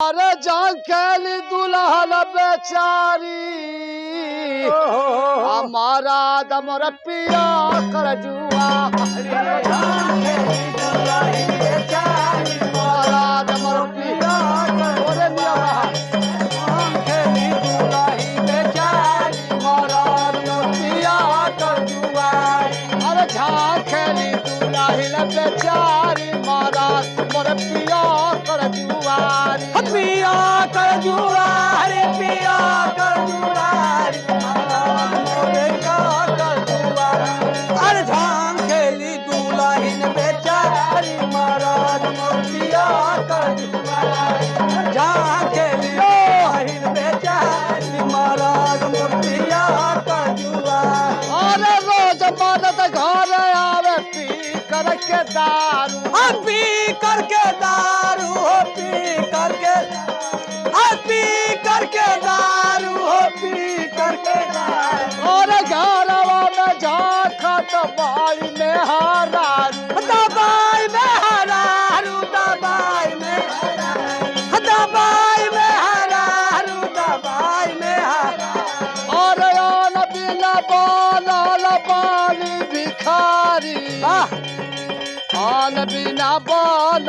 अरे जान कैली दुल्हन बेचारी हमारा दमर पिया कर जुआ हमारा दमर पिया ओरे मिया अरे जान कैली दुल्हन बेचारी मारा करके दारू। हाँ, पी करके দাবাই মেহারার দাবাই মেহারার দাবাই মেহারার দাবাই মেহারার দাবাই মেহারার। অরে অনবিল বলল পানি ভিখারি। অনবিনা বলল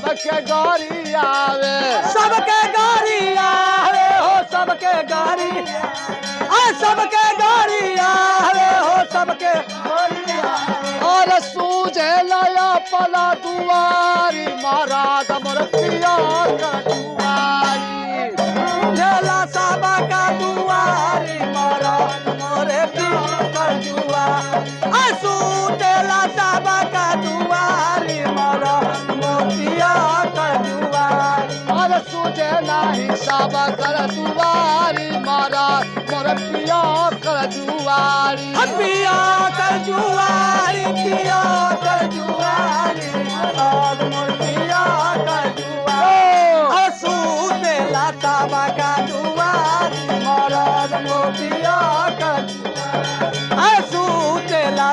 सबके गाड़ी आवे। सबके गाड़ी आवे हो सबके गाड़ी आ सबके गाड़ी आवे हो सबके और सूझे लया पला दुआरी महाराज मोर पिया का दुआरी कर दुआरी महाराज मोर पिया कर दुआरी पिया कर जुआरी पिया कर जुआरी मारा मोतिया कर जुआरी आसू तेला साबा का दुआरी मारा मोतिया कर जुआरी आसू तेला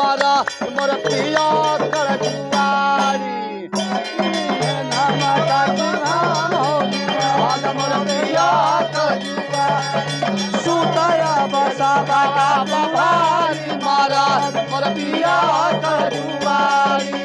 मरा मोर पिया कर जुआरी मोर पिया कर सुतया बसा बाबा भारी मारा मोर पिया कर जुआरी